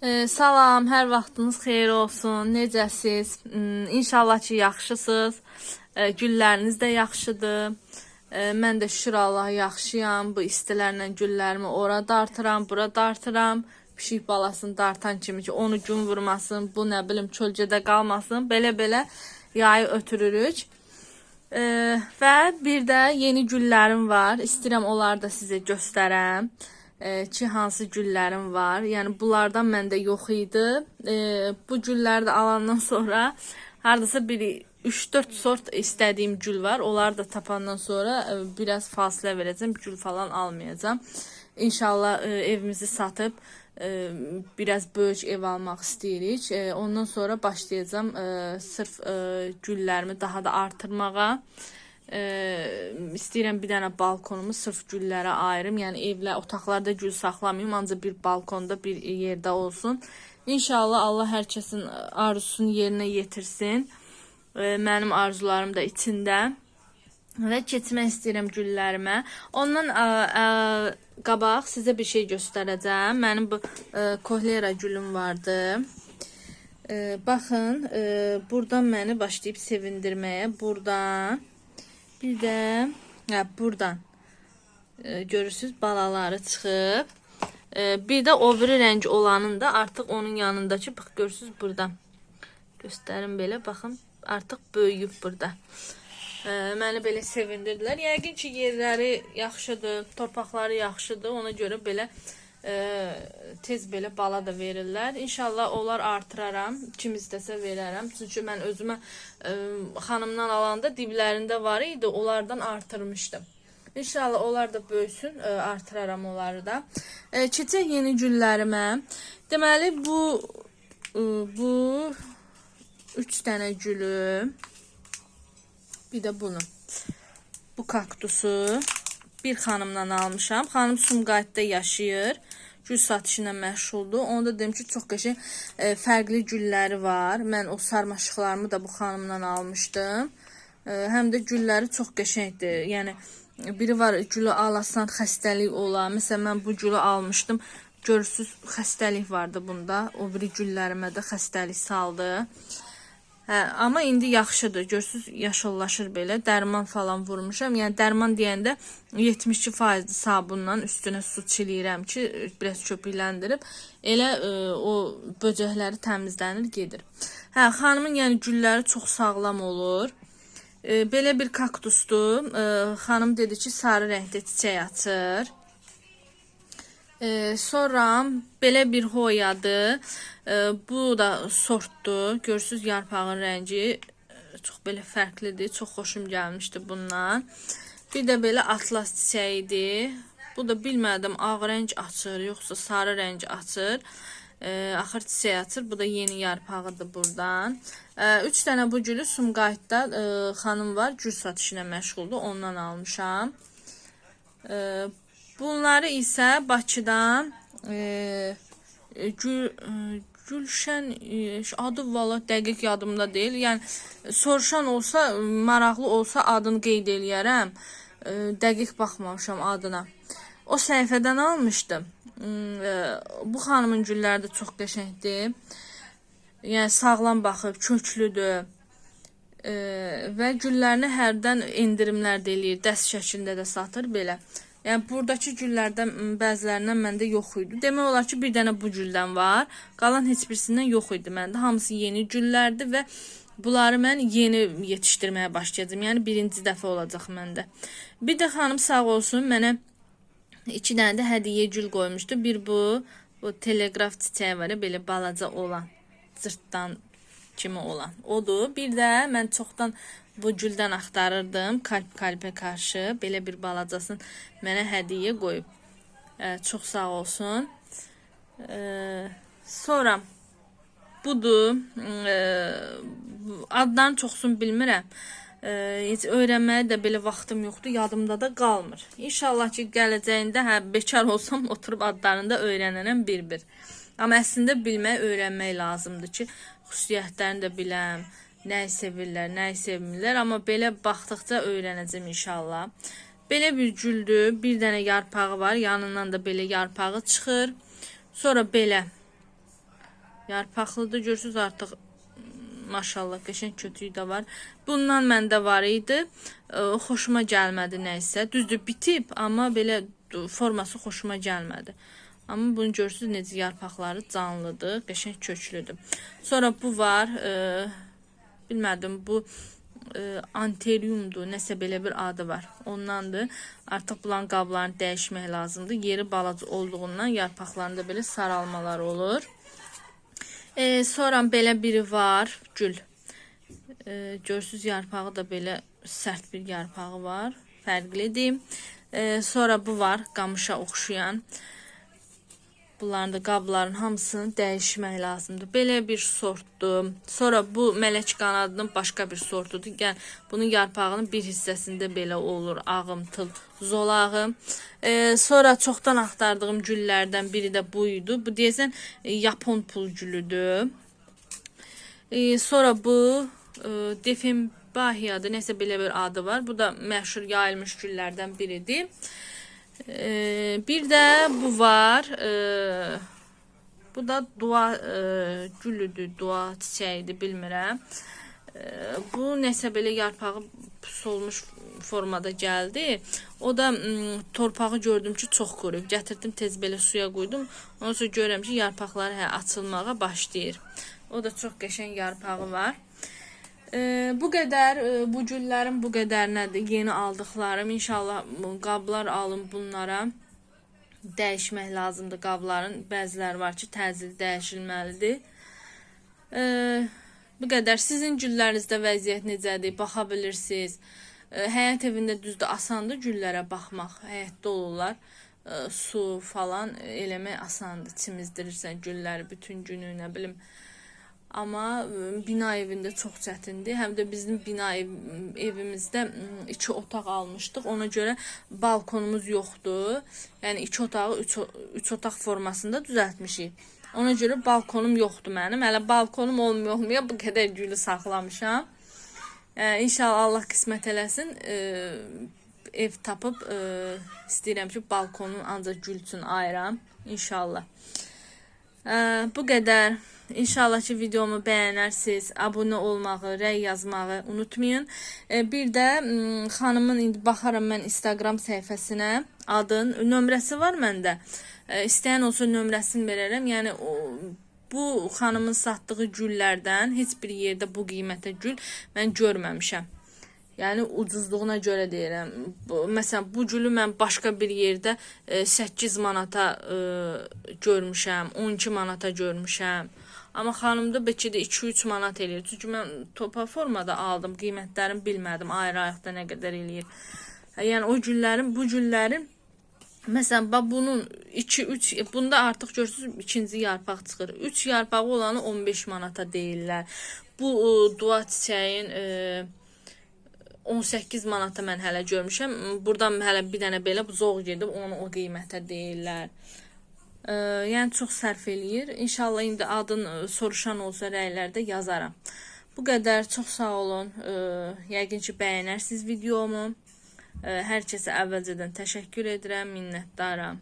Ee, salam, hər vaxtınız xeyir olsun. Necəsiz? Hmm, İnşallah ki, yaxşısınız. Ee, gülləriniz də yaxşıdır. Ee, mən də şükür Allaha yaxşıyam. Bu istilərlə güllərimi ora dartıram, bura dartıram. Pişik balasını dartan kimi ki, onu gün vurmasın, bu nə bilim çölcədə qalmasın. Belə-belə yayı ötürürük. Və bir də yeni güllərim var. İstəyirəm onları da sizə göstərəm. Ee, ki hansı güllərim var. Yəni bunlardan məndə yox idi. Ee, bu gülləri də alandan sonra hardasa bir 3-4 sort istədiyim gül var. Onları da tapandan sonra e, biraz fasilə verəcəm. Gül falan almayacağam. İnşallah e, evimizi satıb e, biraz böyük ev almaq istəyirik. E, ondan sonra başlayacağam e, sırf e, güllərimi daha da artırmağa. E, istəyirəm bir dənə balkonumu sırf güllərə ayırım. Yəni evlə otaqlarda gül saxlamayım, ancaq bir balkonda bir yerdə olsun. İnşallah Allah hər kəsin arzusunu yerinə yetirsin. E, mənim arzularım da içində və keçmək istəyirəm güllərimə. Ondan ə, ə, qabaq sizə bir şey göstərəcəm. Mənim bu ə, kohlera gülüm vardı. E, baxın, e, buradan məni başlayıb sevindirməyə. Buradan bir də hə, buradan e, görürsüz balaları çıxıb. E, bir də o biri rəng olanın da artıq onun yanındakı bax görürsüz burada. Göstərim belə baxın. Artıq böyüyüb burada. E, məni belə sevindirdilər. Yəqin ki, yerləri yaxşıdır, torpaqları yaxşıdır. Ona görə belə tez belə bala da verirlər. İnşallah onlar artıraram. Kim istəsə verərəm. Çünki mən özümə e, xanımdan alanda diblərində var idi. Onlardan artırmışdım. İnşallah onlar da böyüsün, e, artıraram onları da. E, keçək yeni güllərimə. Deməli bu e, bu 3 dənə gülü bir də bunu. Bu kaktusu bir xanımdan almışam. Xanım Sumqayıtda yaşayır. Gül satışı ilə məşğuldur. Onu da dedim ki, çox qəşəng e, fərqli gülləri var. Mən o sarmaşıqlarımı da bu xanımdan almışdım. E, həm də gülləri çox qəşəngdir. Yəni biri var gülü alasan xəstəlik ola. Məsələn mən bu gülü almışdım. Görürsüz xəstəlik vardı bunda. O biri güllərimə də xəstəlik saldı. Hə, amma indi yaxşıdır. Görürsüz, yaşıllaşır belə. Dərman falan vurmuşam. Yəni dərman deyəndə 72% sabunla üstünə su çiləyirəm ki, biraz köpükləndirib elə ə, o böcəkləri təmizlənir, gedir. Hə, xanımın yəni gülləri çox sağlam olur. E, belə bir kaktusdur. E, xanım dedi ki, sarı rəngdə çiçək açır. E, sonra belə bir hoyadır. E, bu da sortdur. Görürsüz yarpağın rəngi e, çox belə fərqlidir. Çox xoşum gəlmişdi bundan. Bir də belə atlas çiçəyidir. Bu da bilmədim ağ rəng açır, yoxsa sarı rəng açır. E, axır çiçək açır. Bu da yeni yarpağıdır buradan. 3 dənə bu gülü Sumqayıtda e, xanım var. Gül satışı ilə məşğuldur. Ondan almışam. E, Bunları isə Bakıdan e, Gül, e, Gülşən e, adı valla dəqiq yadımda deyil. Yəni soruşan olsa, maraqlı olsa adını qeyd eləyərəm. E, dəqiq baxmamışam adına. O səhifədən almışdım. Hmm, e, bu xanımın gülləri də çox qəşəngdir. Yəni sağlam baxıb, köklüdür. E, və güllərini hərdən endirimlər də eləyir. Dəst şəklində də satır belə. Yəni buradakı güllərdən bəzilərindən məndə yox idi. Demək olar ki, bir dənə bu güldən var. Qalan heç birisindən yox idi məndə. Hamısı yeni güllərdir və bunları mən yeni yetişdirməyə başlayacağam. Yəni birinci dəfə olacaq məndə. Bir də xanım sağ olsun mənə iki dənə də hədiyyə gül qoymuşdu. Bir bu, bu teleqraf çiçəyi var, belə balaca olan, cırtdan kimi olan. Odur. Bir də mən çoxdan bu güldən axtarırdım kalp kalpə qarşı. Belə bir balacasını mənə hədiyyə qoyub. E, çox sağ olsun. E, sonra budur. E, adlarını çoxsunu bilmirəm. E, heç öyrənməyə də belə vaxtım yoxdur, yadımda da qalmır. İnşallah ki, gələcəyində hə bekar olsam oturub adlarını da öyrənərəm bir-bir. Amma əslində bilmək, öyrənmək lazımdır ki, xüsusiyyətlərini də biləm nəyi sevirlər, nəyi sevmirlər. Amma belə baxdıqca öyrənəcəm inşallah. Belə bir güldür. Bir dənə yarpağı var. Yanından da belə yarpağı çıxır. Sonra belə yarpaqlıdır. Görürsüz artıq maşallah qəşəng kötüyü də var. Bundan məndə var idi. Xoşuma gəlmədi nəysə. Düzdür bitib, amma belə forması xoşuma gəlmədi. Amma bunu görürsüz necə yarpaqları canlıdır, qəşəng köklüdür. Sonra bu var. Ə, bilmədim bu ə, anteriumdur, nəsə belə bir adı var. Ondandır. Artıq bulan qablarını dəyişmək lazımdır. Yeri balaca olduğundan yarpaqlarında belə saralmalar olur. E, sonra belə biri var, gül. E, görsüz yarpağı da belə sərt bir yarpağı var, fərqlidir. E, sonra bu var, qamışa oxşayan. Bunların da qabların hamısını dəyişmək lazımdır. Belə bir sortdur. Sonra bu mələk qanadının başqa bir sortudur. Gəl, bunun yarpağının bir hissəsində belə olur, ağımtıl, zolağı. E, sonra çoxdan axtardığım güllərdən biri də bu idi. Bu deyəsən e, Yapon pul gülüdür. E, sonra bu e, Defenbahiyadır. Nəsə belə bir adı var. Bu da məşhur yayılmış güllərdən biridir. E, bir də bu var. E, bu da dua e, gülüdür, dua çiçəyidir, bilmirəm. E, bu nəsə belə yarpağı solmuş formada gəldi. O da ım, torpağı gördüm ki, çox quruyub. Gətirdim tez belə suya qoydum. Ondan sonra görürəm ki, yarpaqları hə açılmağa başlayır. O da çox qəşəng yarpağı var. Ee, bu qədər e, bu güllərin bu qədərinədir. Yeni aldıqlarım. İnşallah qablar alım bunlara. Dəyişmək lazımdır qabların. Bəziləri var ki, təcil dəyişilməlidir. Ee, bu qədər. Sizin güllərinizdə vəziyyət necədir? Baxa bilirsiniz. Ee, həyət evində düzdür asandır güllərə baxmaq. Həyətdə olurlar. Su falan eləmək asandır. Çimizdirirsən gülləri bütün günü, nə bilim. Amma ə, bina evində çox çətindir. Həm də bizim bina ev, evimizdə ə, iki otaq almışdıq. Ona görə balkonumuz yoxdur. Yəni iki otağı üç, üç otaq formasında düzəltmişik. Ona görə balkonum yoxdur mənim. Hələ balkonum olmuyor olmuyor bu qədər gülü saxlamışam. Ə, inşallah Allah qismət eləsin. Ə, ev tapıb ə, istəyirəm ki, balkonun ancaq gül üçün. İnşallah. Ə, bu qədər. İnşallah ki videomu bəyənərsiniz. Abunə olmağı, rəy yazmağı unutmayın. Ə, bir də xanımın indi baxaram mən Instagram səhifəsinə. Adın, nömrəsi var məndə. Ə, istəyən olsa nömrəsini verərəm. Yəni o bu xanımın satdığı güllərdən heç bir yerdə bu qiymətə gül mən görməmişəm. Yəni ucuzluğuna görə deyirəm. Bu, məsələn, bu gülü mən başqa bir yerdə e, 8 manata e, görmüşəm, 12 manata görmüşəm. Amma xanımda bəlkə də 2-3 manat eləyir. Çünki mən topa formada aldım, qiymətlərini bilmədim. Ayrı-ayrıqda nə qədər eləyir. Yəni o güllərin, bu güllərin Məsələn, bax bunun 2-3 bunda artıq görürsüz ikinci yarpaq çıxır. 3 yarpağı olanı 15 manata deyirlər. Bu e, dua çiçəyin e, 18 manata mən hələ görmüşəm. Burdan hələ bir dənə belə bu zoğ gedib onu o qiymətə deyirlər. Ə, yəni çox sərf eləyir. İnşallah indi adın ə, soruşan olsa rəylərdə yazaram. Bu qədər. Çox sağ olun. Ə, yəqin ki bəyənərsiniz videomu. Ə, hər kəsə əvvəlcədən təşəkkür edirəm, minnətdaram.